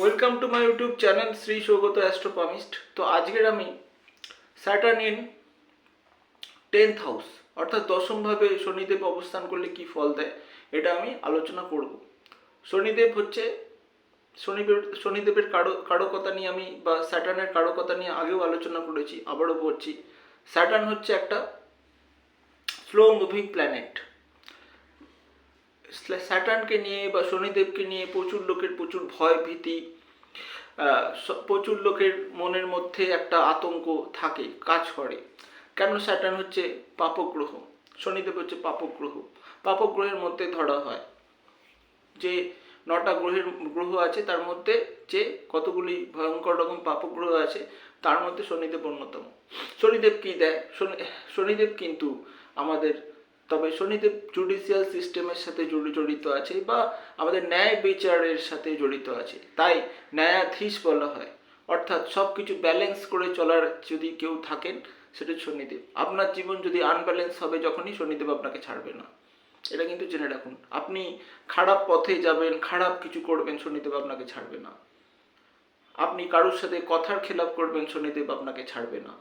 Welcome to my YouTube channel Shri Saugata astropalmist তো আজকের আমি স্যাটার্ন ইন টেন্থ হাউস অর্থাৎ দশমভাবে শনিদেব অবস্থান করলে কি ফল দেয়, এটা আমি আলোচনা করব। শনিদেব হচ্ছে শনিদেব শনিদেবের কারও, কারকতা নিয়ে আমি বা স্যাটার্নের কারকতা নিয়ে আগেও আলোচনা করেছি, আবারও বলছি। স্যাটার্ন হচ্ছে একটা স্লো মুভিং প্ল্যানেট স্যাটার্নকে নিয়ে বা শনিদেবকে নিয়ে প্রচুর লোকের প্রচুর ভয়, ভীতি প্রচুর লোকের মনের মধ্যে একটা আতঙ্ক থাকে, কাজ করে। কেন স্যাটার্ন হচ্ছে পাপগ্রহ? শনিদেব হচ্ছে পাপগ্রহ। পাপগ্রহের মধ্যে ধরা হয়। যে নটা গ্রহের গ্রহ আছে, তার মধ্যে যে কতগুলি ভয়ঙ্কর রকম পাপগ্রহ আছে, তার মধ্যে শনিদেব অন্যতম। শনিদেব কি দেয়? শনি, শনিদেব কিন্তু আমাদের তবে শনিদেব জুডিশিয়াল সিস্টেমের সাথে জড়ি- জড়িত আছে বা আমাদের ন্যায় বিচারের সাথে জড়িত আছে। তাই ন্যায়াধীশ বলা হয়। অর্থাৎ সব কিছু ব্যালেন্স করে চলার যদি কেউ থাকেন, সেটা শনিদেব আপনার জীবন যদি আনব্যালেন্স হবে যখনই শনিদেব আপনাকে ছাড়বে না। এটা কিন্তু জেনে রাখুন। আপনি খারাপ পথে যাবেন, খারাপ কিছু করবেন শনিদেব আপনাকে ছাড়বে না। আপনি কারোর সাথে কথার খেলাপ করবেন শনিদেব আপনাকে ছাড়বে না।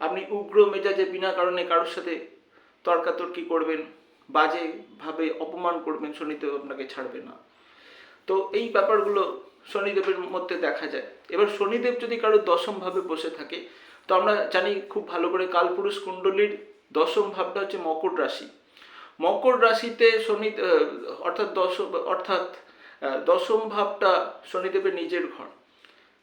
আপনি উগ্র মেজাজে, বিনা কারণে কারোর সাথে তর্কাতর্কি করবেন বাজে ভাবে অপমান করবেন, শনিদেব আপনাকে ছাড়বে না। তো এই ব্যাপারগুলো শনিদেবের মধ্যে দেখা যায়। এবার শনিদেব যদি কারও দশম ভাবে বসে থাকে, তো আমরা জানি খুব ভালো করে কালপুরুষ কুণ্ডলীর দশম ভাবটা হচ্ছে মকর রাশি। মকর রাশিতে শনি অর্থাৎ দশম অর্থাৎ দশম ভাবটা শনিদেবের নিজের ঘর।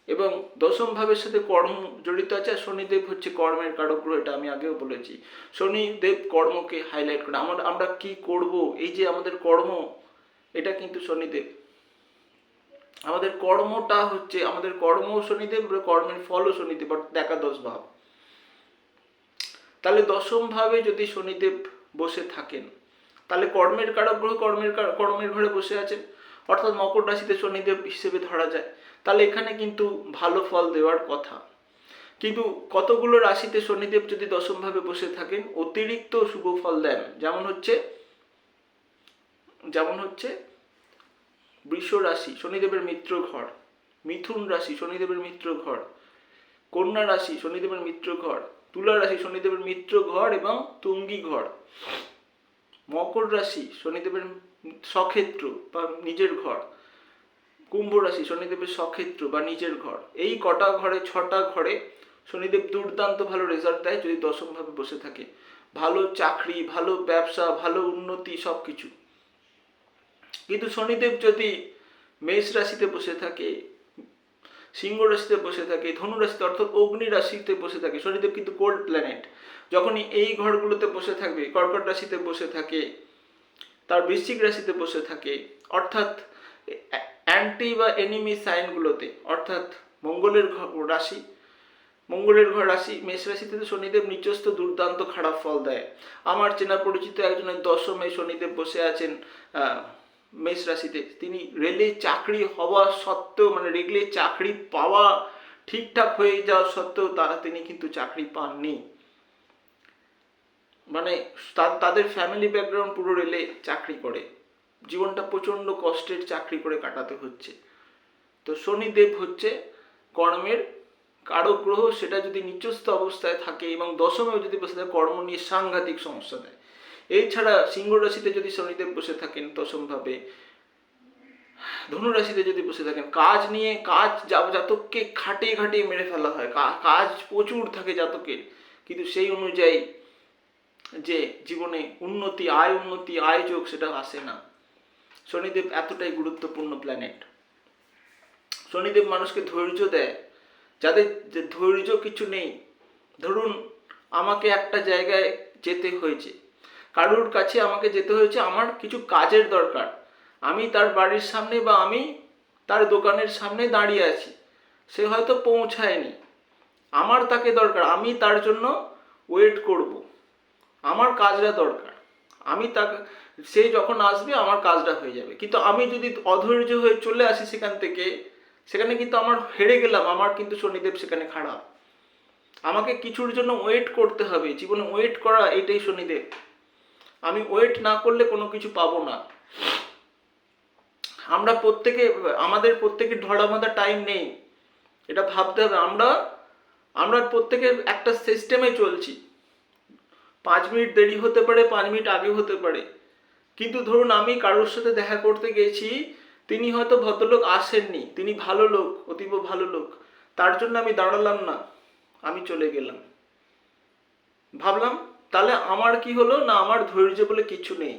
এবং দশম ভাবের সাথে কর্ম জড়িত আছে, আর শনিদেব হচ্ছে কর্মের কারক গ্রহ এটা আমি আগেও বলেছি। শনিদেব কর্মকে হাইলাইট করে আমরা আমরা কি করব? এই যে আমাদের কর্ম, এটা কিন্তু শনিদেব। আমাদের কর্মটা হচ্ছে, আমাদের কর্ম শনিদেব কর্মের ফলও শনিদেব অর্থাৎ একাদশ ভাব। তাহলে দশম ভাবে যদি শনিদেব বসে থাকেন, তাহলে কর্মের কারক গ্রহ কর্মের কার- কর্মের ঘরে বসে আছেন। অর্থাৎ মকর রাশিতে শনিদেব হিসেবে ধরা যায়। তাহলে এখানে কিন্তু ভালো ফল দেওয়ার কথা। কিন্তু কতগুলো রাশিতে শনিদেব যদি দশমভাবে বসে থাকেন, অতিরিক্ত শুভ ফল দেন। যেমন হচ্ছে যেমন হচ্ছে, বৃষ রাশি, শনিদেবের মিত্র ঘর। মিথুন রাশি, শনিদেবের মিত্র ঘর। কন্যা রাশি, শনিদেবের মিত্র ঘর। তুলা রাশি, শনিদেবের মিত্র ঘর এবং তুঙ্গি ঘর। মকর রাশি, শনিদেবের সক্ষেত্র বা নিজের ঘর। কুম্ভ রাশি শনিদেবের সক্ষেত্র বা নিজের ঘর। এই কটা ঘরে, ছটা ঘরে শনিদেব দুর্দান্ত ভালো রেজাল্ট দেয় যদি দশমভাবে বসে থাকে। ভালো চাকরি, ভালো ব্যবসা, ভালো উন্নতি সব কিছু কিন্তু শনিদেব যদি মেষ রাশিতে বসে থাকে, সিংহ রাশিতে বসে থাকে, ধনু রাশিতে অর্থাৎ অগ্নি রাশিতে বসে থাকে, শনিদেব কিন্তু কোল্ড প্ল্যানেট যখনই এই ঘরগুলোতে বসে থাকবে, কর্কট রাশিতে বসে থাকে, তার বৃশ্চিক রাশিতে বসে থাকে, অর্থাৎ অ্যান্টি বা এনিমি সাইনগুলোতে অর্থাৎ মঙ্গলের ঘ- রাশি, মঙ্গলের ঘর রাশি, মেষ রাশিতে তো শনিদেব নিচস্থ দুর্দান্ত খারাপ ফল দেয়। আমার চেনা পরিচিত একজনের দশমে শনিদেব বসে আছেন মেষ রাশিতে। তিনি রেলে চাকরি হওয়া সত্ত্বেও মানে রেলে চাকরি পাওয়া ঠিকঠাক হয়ে যাওয়া সত্ত্বেও তারা তিনি কিন্তু চাকরি পাননি। মানে তাদের ফ্যামিলি ব্যাকগ্রাউন্ড পুরো রেলে চাকরি করে। জীবনটা প্রচণ্ড কষ্টের চাকরি করে কাটাতে হচ্ছে। তো শনিদেব হচ্ছে কর্মের কারক গ্রহ সেটা যদি নিচস্থ অবস্থায় থাকে এবং দশমেও যদি বসে থাকে, কর্ম নিয়ে সাংঘাতিক সমস্যা দেয়। এছাড়া সিংহ রাশিতে যদি শনিদেব বসে থাকেন দশমভাবে ধনু রাশিতে যদি বসে থাকেন, কাজ নিয়ে কাজ জাতককে খাটিয়ে খাটিয়ে মেরে ফেলা হয় কাজ প্রচুর থাকে জাতকের। কিন্তু সেই অনুযায়ী যে জীবনে উন্নতি, আয় উন্নতি, আয় যোগ, সেটা আসে না। শনিদেব এতটাই গুরুত্বপূর্ণ প্ল্যানেট শনিদেব মানুষকে ধৈর্য দেয়। যাদের ধৈর্য কিছু নেই, ধরুন আমাকে একটা জায়গায় যেতে হয়েছে, কারুর কাছে আমাকে যেতে হয়েছে, আমার কিছু কাজের দরকার। আমি তার বাড়ির সামনে বা আমি তার দোকানের সামনে দাঁড়িয়ে আছি, সে হয়তো পৌঁছায়নি। আমার তাকে দরকার, আমি তার জন্য ওয়েট করব। আমার কাজটা দরকার। আমি তাকে সে যখন আসবে, আমার কাজটা হয়ে যাবে। কিন্তু আমি যদি অধৈর্য হয়ে চলে আসি সেখান থেকে, সেখানে কিন্তু আমার হেরে গেলাম, আমার কিন্তু শনিদেব সেখানে খারাপ। আমাকে কিছুর জন্য ওয়েট করতে হবে, জীবনে ওয়েট করা এটাই শনিদেব। আমি ওয়েট না করলে কোনো কিছু পাবো না। আমরা প্রত্যেকে, আমাদের প্রত্যেকের ধরা বাঁধা টাইম নেই। এটা ভাবতে হবে। আমরা আমরা প্রত্যেকে একটা সিস্টেমে চলছি। পাঁচ মিনিট দেরি হতে পারে, পাঁচ মিনিট আগে হতে পারে। কিন্তু ধরুন আমি কারোর সাথে দেখা করতে গেছি, তিনি হয়তো ভদ্রলোক আসেননি, তিনি ভালো লোক, অতীব ভালো লোক, তার জন্য আমি দাঁড়ালাম না, আমি চলে গেলাম। ভাবলাম, তাহলে আমার কি হলো? না, আমার ধৈর্য বলে কিছু নেই।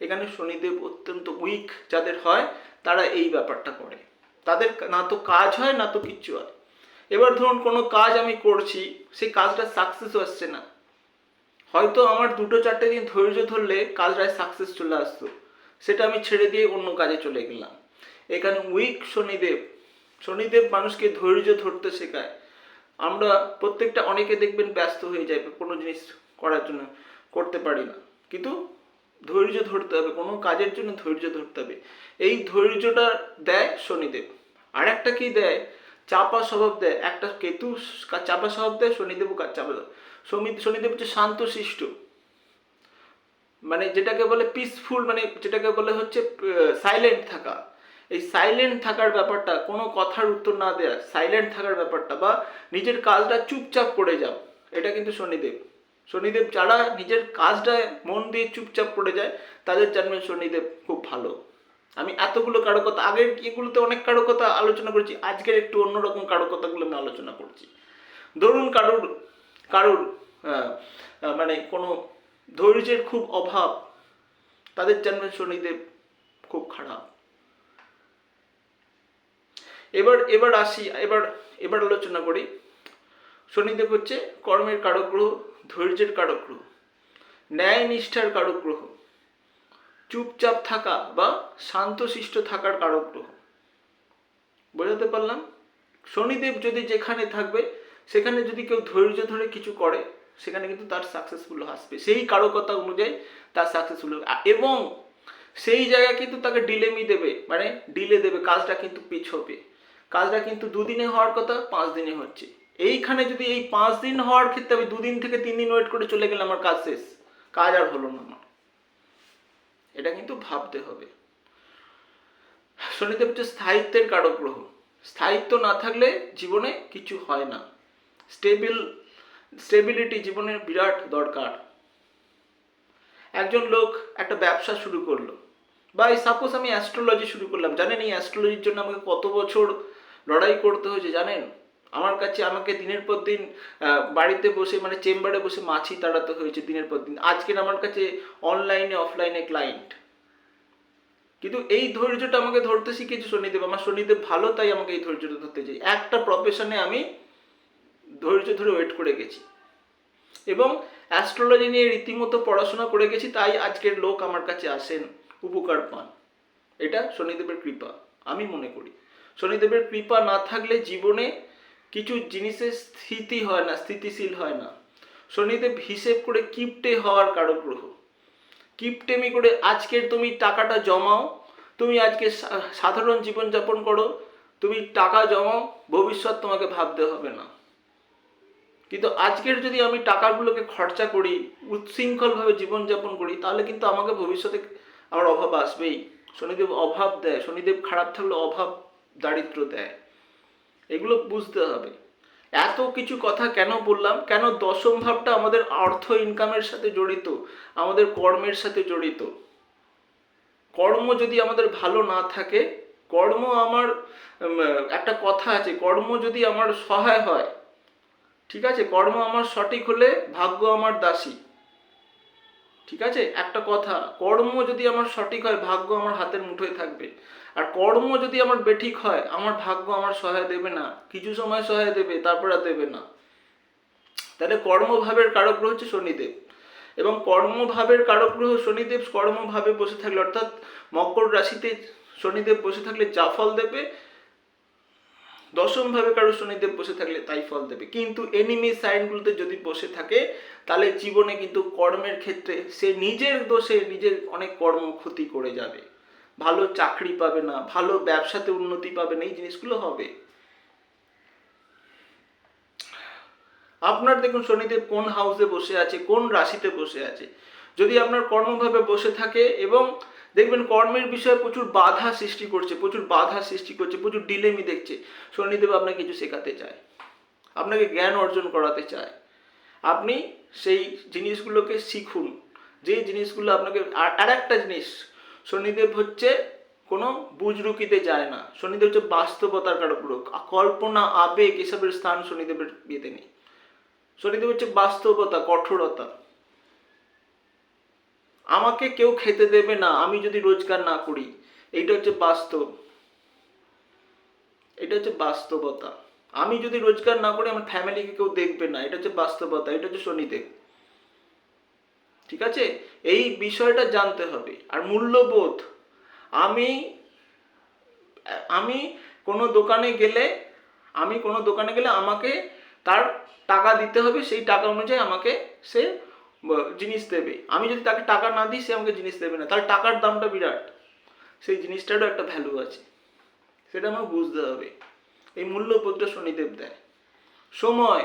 এখানে শনিদেব অত্যন্ত উইক যাদের হয়, তারা এই ব্যাপারটা করে। তাদের না তো কাজ হয়, না তো কিচ্ছু হয়। এবার ধরুন কোনো কাজ আমি করছি, সেই কাজটা সাকসেস আসছে না। হয়তো আমার দুটো চারটে দিন ধৈর্য ধরলে কাজটায় সাকসেস চলে আসতো। সেটা আমি ছেড়ে দিয়ে অন্য কাজে চলে গেলাম। এখানে উইক শনিদেব। শনিদেব মানুষকে ধৈর্য ধরতে শেখায়। আমরা প্রত্যেকটা অনেকে দেখবেন ব্যস্ত হয়ে যায়, কোনো জিনিস করার জন্য করতে পারি না। কিন্তু ধৈর্য ধরতে হবে, কোনো কাজের জন্য ধৈর্য ধরতে হবে। এই ধৈর্যটা দেয় শনিদেব। আর একটা কি দেয়? চাপা স্বভাব দেয়। একটা কেতু চাপা স্বভাব দেয় শনিদেব চাপা শনিদেব হচ্ছে শান্ত শিষ্ট মানে যেটাকে বলে পিসফুল মানে যেটাকে বলে হচ্ছে সাইলেন্ট থাকা। এই সাইলেন্ট থাকার ব্যাপারটা, কোনো কথার উত্তর না দেয়া সাইলেন্ট থাকার ব্যাপারটা বা নিজের কাজটা চুপচাপ করে যাও, এটা কিন্তু শনিদেব। শনিদেব যারা নিজের কাজটা মন দিয়ে চুপচাপ করে যায়, তাদের জন্মে শনিদেব খুব ভালো। আমি এতগুলো কারকতা, আগের এগুলোতে অনেক কারকতা আলোচনা করেছি, আজকের একটু অন্যরকম কারকতাগুলো আমি আলোচনা করছি। ধরুন কারোর কারোর মানে কোনো ধৈর্যের খুব অভাব তাদের জন্মে শনিদেব খুব খারাপ। এবার এবার আসি, এবার এবার আলোচনা করি। শনিদেব হচ্ছে কর্মের কারক গ্রহ ধৈর্যের কারক গ্রহ ন্যায় নিষ্ঠার কারক গ্রহ চুপচাপ থাকা বা শান্তশিষ্ট থাকার কারক গ্রহ বোঝাতে পারলাম? শনিদেব যদি যেখানে থাকবে সেখানে যদি কেউ ধৈর্য ধরে কিছু করে, সেখানে কিন্তু তার সাকসেসফুল আসবে। সেই কারকতা অনুযায়ী তার সাকসেসফুল হবে। এবং সেই জায়গায় কিন্তু তাকে ডিলেমি দেবে মানে ডিলে দেবে, কাজটা কিন্তু পিছবে। কাজটা কিন্তু দুদিনে হওয়ার কথা, পাঁচ দিনে হচ্ছে। এইখানে যদি এই পাঁচ দিন হওয়ার ক্ষেত্রে আমি দুদিন থেকে তিন দিন ওয়েট করে চলে গেলাম, আমার কাজ শেষ। কাজ আর হলো না আমার। এটা কিন্তু ভাবতে হবে। শনিদেব হচ্ছে স্থায়িত্বের কারক গ্রহ স্থায়িত্ব না থাকলে জীবনে কিছু হয় না। স্টেবিল, স্টেবিলিটি জীবনের বিরাট দরকার। একজন লোক একটা ব্যবসা শুরু করল। বা এই সাপোজ আমি অ্যাস্ট্রোলজি শুরু করলাম। জানেন এই অ্যাস্ট্রোলজির জন্য আমাকে কত বছর লড়াই করতে হয়েছে, জানেন? আমার কাছে, আমাকে দিনের পর দিন বাড়িতে বসে মানে চেম্বারে বসে মাছি তাড়াতে হয়েছে দিনের পর দিন। আজকের আমার কাছে অনলাইনে অফলাইনে ক্লায়েন্ট কিন্তু এই ধৈর্যটা আমাকে ধরতে শিখেছে শনিদেব। আমার শনিদেব ভালো, তাই আমাকে এই ধৈর্যটা ধরতে চাই। একটা প্রফেশনে আমি ধৈর্য ধরে ওয়েট করে গেছি। এবং অ্যাস্ট্রোলজি নিয়ে রীতিমতো পড়াশোনা করে গেছি, তাই আজকের লোক আমার কাছে আসেন, উপকার পান। এটা শনিদেবের কৃপা, আমি মনে করি। শনিদেবের কৃপা না থাকলে জীবনে কিছু জিনিসের স্থিতি হয় না, স্থিতিশীল হয় না। শনিদেব হিসেব করে কিপটে হওয়ার কারক গ্রহ কিপটেমি করে, আজকের তুমি টাকাটা জমাও, তুমি আজকে সাধারণ জীবনযাপন করো, তুমি টাকা জমাও, ভবিষ্যৎ তোমাকে ভাবতে হবে না। কিন্তু আজকের যদি আমি টাকাগুলোকে খরচা করি উচ্ছৃঙ্খলভাবে জীবনযাপন করি, তাহলে কিন্তু আমাকে ভবিষ্যতে আমার অভাব আসবেই। শনিদেব অভাব দেয়, শনিদেব খারাপ থাকলে অভাব দারিদ্র দেয়। এগুলো বুঝতে হবে। এত কিছু কথা কেন বললাম? কেন দশম ভাবটা আমাদের অর্থ ইনকামের সাথে জড়িত, আমাদের কর্মের সাথে জড়িত? কর্ম যদি আমাদের ভালো না থাকে, কর্ম আমার একটা কথা আছে, কর্ম যদি আমার সহায় হয় ঠিক আছে, কর্ম আমার সঠিক হলে ভাগ্য আমার দাসী। ঠিক আছে, একটা কথা, কর্ম যদি আমার সঠিক হয়, ভাগ্য আমার হাতের মুঠোয় থাকবে। আর কর্ম যদি আমার বেঠিক হয়, আমার ভাগ্য আমার সহায় দেবে না। কিছু সময় সহায় দেবে, তারপর আর দেবে না। তাহলে কর্মভাবের কারক গ্রহ হচ্ছে শনিদেব। এবং কর্মভাবের কারক গ্রহ শনিদেব কর্মভাবে বসে থাকলে, অর্থাৎ মকর রাশিতে শনিদেব বসে থাকলে যা ফল দেবে দশম ভাবে কারও শনিদেব বসে থাকলে তাই ফল দেবে। কিন্তু এনিমি সাইনগুলোতে যদি বসে থাকে, তাহলে জীবনে কিন্তু কর্মের ক্ষেত্রে সে নিজের দোষে নিজের অনেক কর্ম ক্ষতি করে যাবে। ভালো চাকরি পাবে না, ভালো ব্যবসাতে উন্নতি পাবে না, এই জিনিসগুলো হবে। আপনার দেখুন শনিদেব কোন হাউসে বসে আছে, কোন রাশিতে বসে আছে। যদি আপনার কর্মভাবে বসে থাকে এবং দেখবেন কর্মের বিষয়ে প্রচুর বাধা সৃষ্টি করছে, প্রচুর বাধা সৃষ্টি করছে, প্রচুর ডিলেমি দেখছে। শনিদেব আপনাকে কিছু শেখাতে চায়, আপনাকে জ্ঞান অর্জন করাতে চায়। আপনি সেই জিনিসগুলোকে শিখুন, যে জিনিসগুলো আপনাকে, আর একটা জিনিস, শনিদেব হচ্ছে কোনো বুজরুকিতে যায় না। শনিদেব হচ্ছে বাস্তবতার কারক কল্পনা, আবেগ, এসবের স্থান শনিদেবের বিয়েতে নেই। শনিদেব হচ্ছে বাস্তবতা, কঠোরতা। আমাকে কেউ খেতে দেবে না, আমি যদি রোজগার না করি। এইটা হচ্ছে বাস্তব। এটা হচ্ছে বাস্তবতা। আমি যদি রোজগার না করি, আমার ফ্যামিলিকে কেউ দেখবে না। এটা হচ্ছে বাস্তবতা, এটা হচ্ছে শনিদেব। ঠিক আছে? এই বিষয়টা জানতে হবে। আর মূল্যবোধ। আমি আমি কোনো দোকানে গেলে, আমি কোনো দোকানে গেলে আমাকে তার টাকা দিতে হবে, সেই টাকা অনুযায়ী আমাকে সে জিনিস দেবে। আমি যদি তাকে টাকা না দিই, সে আমাকে জিনিস দেবে না। তার টাকার দামটা বিরাট। সেই জিনিসটারও একটা ভ্যালু আছে। সেটা আমাকে বুঝতে হবে। এই মূল্যবোধটা শনিদেব দেয়। সময়।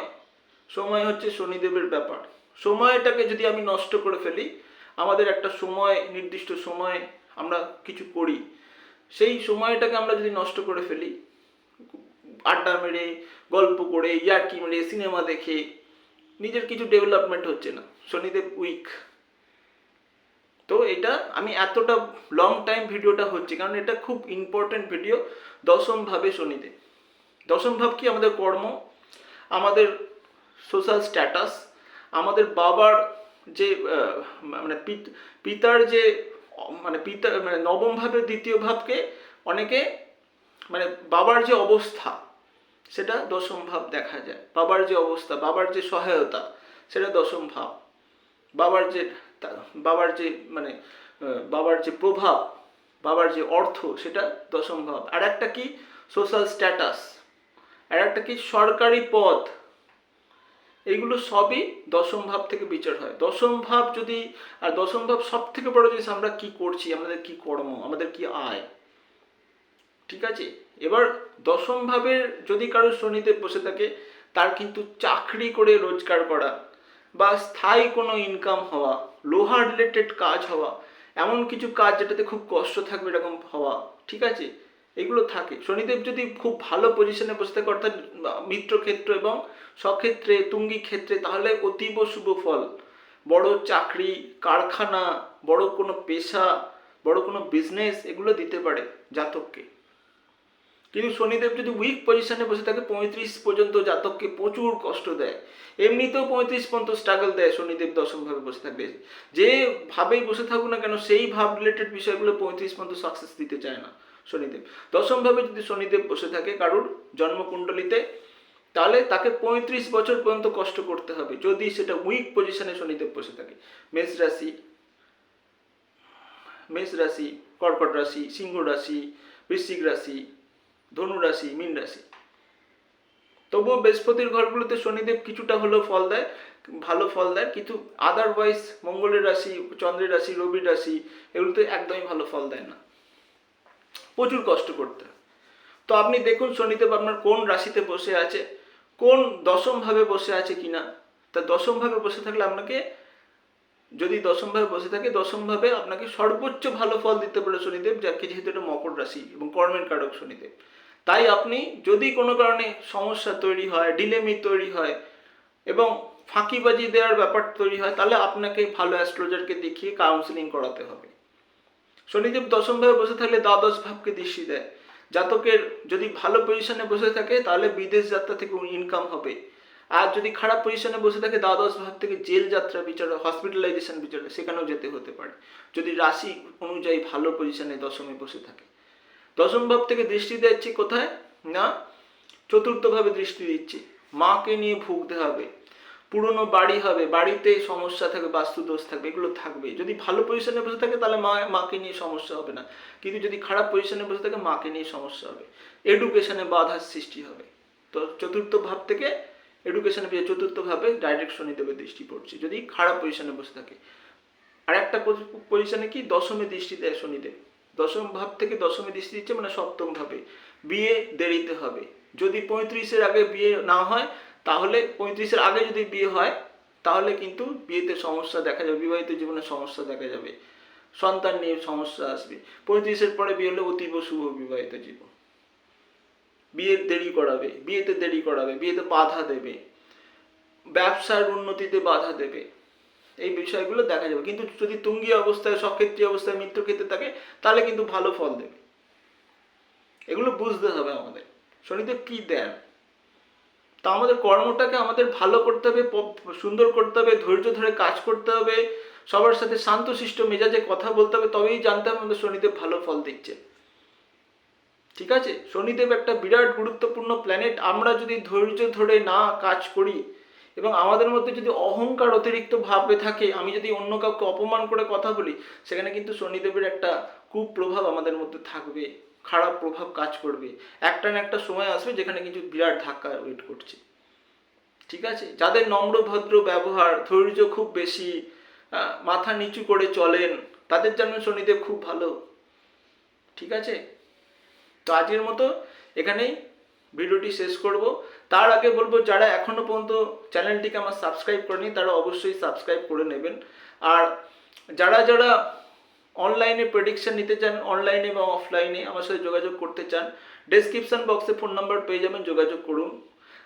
সময় হচ্ছে শনিদেবের ব্যাপার। সময়টাকে যদি আমি নষ্ট করে ফেলি, আমাদের একটা সময়, নির্দিষ্ট সময় আমরা কিছু করি। সেই সময়টাকে আমরা যদি নষ্ট করে ফেলি, আড্ডা মেরে, গল্প করে, ইয়ার্কি মেরে, সিনেমা দেখে নিজের কিছু ডেভেলপমেন্ট হচ্ছে না। শনিদেব উইক তো এটা আমি এতটা লং টাইম ভিডিওটা হচ্ছে, কারণ এটা খুব ইম্পর্টেন্ট ভিডিও দশম ভাবে শনিদেব। দশম ভাব কি? আমাদের কর্ম, আমাদের সোশ্যাল স্ট্যাটাস আমাদের বাবার যে মানে পিতার যে মানে পিতা মানে নবম ভাবের দ্বিতীয় ভাবকে অনেকে মানে বাবার যে অবস্থা সেটা দশম ভাব দেখা যায়। বাবার যে অবস্থা, বাবার যে সহায়তা, সেটা দশম ভাব। বাবার যে বাবার যে মানে বাবার যে প্রভাব, বাবার যে অর্থ, সেটা দশম ভাব। আর একটা কি? সোশ্যাল স্ট্যাটাস আর একটা কি? সরকারি পদ। এইগুলো সবই দশম ভাব থেকে বিচার হয়। দশম ভাব যদি, আর দশম ভাব সব থেকে বড় জিনিস আমরা কি করছি? আমাদের কি কর্ম? আমাদের কি আয়? ঠিক আছে? এবার দশম ভাবের যদি কারও শনিতে বসে থাকে, তার কিন্তু চাকরি করে রোজগার করা বা স্থায়ী কোনো ইনকাম হওয়া, লোহা রিলেটেড কাজ হওয়া, এমন কিছু কাজ যেটাতে খুব কষ্ট থাকবে এরকম হওয়া, ঠিক আছে? এগুলো থাকে। শনিদেব যদি খুব ভালো পজিশনে বসে থাকে, অর্থাৎ মিত্র ক্ষেত্র এবং স্বক্ষেত্রে তুঙ্গি ক্ষেত্রে, তাহলে অতীব শুভ ফল। বড় চাকরি, কারখানা, বড় কোনো পেশা, বড় কোনো বিজনেস এগুলো দিতে পারে জাতককে। কিন্তু শনিদেব যদি উইক পজিশনে বসে থাকে, পঁয়ত্রিশ পর্যন্ত জাতককে প্রচুর কষ্ট দেয়। এমনিতেও পঁয়ত্রিশ পর্যন্ত স্ট্রাগল দেয় শনিদেব দশমভাবে বসে থাকলে যে ভাবেই বসে থাকুক না কেন, সেই ভাব রিলেটেড বিষয়গুলো পঁয়ত্রিশ পর্যন্ত সাকসেস দিতে চায় না শনিদেব। দশমভাবে যদি শনিদেব বসে থাকে কারুর জন্মকুণ্ডলিতে, তাহলে তাকে পঁয়ত্রিশ বছর পর্যন্ত কষ্ট করতে হবে, যদি সেটা উইক পজিশনে শনিদেব বসে থাকে। মেষ রাশি মেষ রাশি, কর্কট রাশি, সিংহ রাশি, বৃশ্চিক রাশি ধনু রাশি মীন রাশি তবুও বৃহস্পতির ঘরগুলোতে শনিদেব কিছুটা হলেও ফল দেয়, ভালো ফল দেয়, কিন্তু আদারওয়াইজ মঙ্গলের রাশি, চন্দ্রের রাশি, রবির রাশি, এগুলোতে একদমই ভালো ফল দেয় না। প্রচুর কষ্ট করতে। তো আপনি দেখুন শনিদেব আপনার কোন রাশিতে বসে আছে, কোন দশম ভাবে বসে আছে কিনা। তা দশম ভাবে বসে থাকলে আপনাকে, যদি দশম ভাবে বসে থাকে দশম ভাবে আপনাকে সর্বোচ্চ ভালো ফল দিতে পারে শনিদেব, যাকে যেহেতু এটা মকর রাশি এবং কর্মের কারক শনিদেব। তাই আপনি যদি কোনো কারণে সমস্যা তৈরি হয় ডিলেমি তৈরি হয় এবং ফাঁকিবাজি দেওয়ার ব্যাপার তৈরি হয়, তাহলে আপনাকে ভালো অ্যাস্ট্রোলজারকে দেখিয়ে কাউন্সিলিং করাতে হবে। শনিদেব দশম ভাবে বসে থাকলে দ্বাদশ ভাবকে দৃষ্টি দেয়। জাতকের যদি ভালো পজিশনে বসে থাকে, তাহলে বিদেশ যাত্রা থেকে ইনকাম হবে। আর যদি খারাপ পজিশনে বসে থাকে, দ্বাদশ ভাব থেকে জেল যাত্রা বিচার হসপিটালাইজেশন বিচার, সেখানেও যেতে হতে পারে। যদি রাশি অনুযায়ী ভালো পজিশনে দশমে বসে থাকে। দশম ভাব থেকে দৃষ্টি দিচ্ছি কোথায়? না চতুর্থ ভাবে দৃষ্টি দিচ্ছি। মাকে নিয়ে ভুগতে হবে। পুরনো বাড়ি হবে বাড়িতে সমস্যা থাকবে বাস্তুদোষ থাকবে, এগুলো থাকবে। যদি ভালো পজিশনে বসে থাকে, তাহলে মা, মাকে নিয়ে সমস্যা হবে না। কিন্তু যদি খারাপ পজিশনে বসে থাকে, মাকে নিয়ে সমস্যা হবে। এডুকেশনে বাধার সৃষ্টি হবে। তো চতুর্থ ভাব থেকে এডুকেশনে চতুর্থ ভাবে ডাইরেক্ট শনিদেবের দৃষ্টি পড়ছে। যদি খারাপ পজিশনে বসে থাকে। আর একটা পজিশনে কি? দশমে দৃষ্টি দেয় শনিদেব। দশম ভাব থেকে দশমে দৃষ্টি দিচ্ছে মানে সপ্তম ভাবে বিয়ে দেরিতে হবে। যদি পঁয়ত্রিশের আগে বিয়ে না হয়, তাহলে পঁয়ত্রিশের আগে যদি বিয়ে হয়, তাহলে কিন্তু বিয়েতে সমস্যা দেখা যাবে, বিবাহিত জীবনে সমস্যা দেখা যাবে। সন্তান নিয়ে সমস্যা আসবে। পঁয়ত্রিশের পরে বিয়ে হলে অতীব শুভ বিবাহিত জীবন। বিয়ের দেরি করাবে, বিয়েতে দেরি করাবে, বিয়েতে বাধা দেবে। ব্যবসার উন্নতিতে বাধা দেবে। এই বিষয়গুলো দেখা যাবে। কিন্তু যদি তুঙ্গি অবস্থায় সক্ষেত্রী অবস্থায় মৃত্যু ক্ষেত্রে থাকে, তাহলে কিন্তু ভালো ফল দেবে। এগুলো বুঝতে হবে আমাদের। শনিদেব কি দেন? তা আমাদের কর্মটাকে আমাদের ভালো করতে হবে সুন্দর করতে হবে, ধৈর্য ধরে কাজ করতে হবে, সবার সাথে শান্তশিষ্ট মেজাজে কথা বলতে হবে, তবেই জানতে হবে আমাদের শনিদেব ভালো ফল দিচ্ছে। ঠিক আছে? শনিদেব একটা বিরাট গুরুত্বপূর্ণ প্ল্যানেট আমরা যদি ধৈর্য ধরে না কাজ করি এবং আমাদের মধ্যে যদি অহংকার অতিরিক্ত ভাবে থাকে, আমি যদি অন্য কাউকে অপমান করে কথা বলি, সেখানে কিন্তু শনিদেবের একটা কুপ্রভাব আমাদের মধ্যে থাকবে, খারাপ প্রভাব কাজ করবে। একটা না একটা সময় আসবে যেখানে কিন্তু বিরাট ধাক্কা ওয়েট করছে। ঠিক আছে? যাদের নম্র ভদ্র ব্যবহার, ধৈর্য খুব বেশি মাথা নিচু করে চলেন, তাদের জন্য শনিদেব খুব ভালো। ঠিক আছে? তো আজকের মতো এখানেই ভিডিওটি শেষ করব। তার আগে বলব যারা এখনও পর্যন্ত চ্যানেলটিকে আমার সাবস্ক্রাইব করেনি তারা অবশ্যই সাবস্ক্রাইব করে নেবেন। আর যারা যারা অনলাইনে প্রেডিকশন নিতে চান অনলাইনে বা অফলাইনে আমার সাথে যোগাযোগ করতে চান ডেসক্রিপশন বক্সে ফোন নাম্বার পেয়ে যাবেন যোগাযোগ করুন।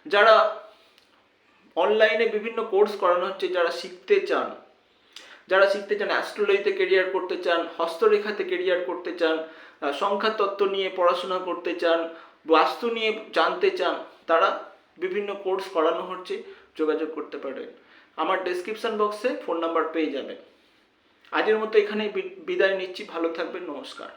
যারা অনলাইনে বিভিন্ন কোর্স করানো হচ্ছে যারা শিখতে চান যারা শিখতে চান অ্যাস্ট্রোলজিতে কেরিয়ার করতে চান হস্তরেখাতে কেরিয়ার করতে চান আহ, সংখ্যা তত্ত্ব নিয়ে পড়াশোনা করতে চান বাস্তু নিয়ে জানতে চান তারা বিভিন্ন কোর্স করানো হচ্ছে, যোগাযোগ করতে পারেন আমার ডেসক্রিপশন বক্সে ফোন নাম্বার পেয়ে যাবেন। আজের মতো এখানেই বিদায় নিচ্ছি, ভালো থাকবেন, নমস্কার।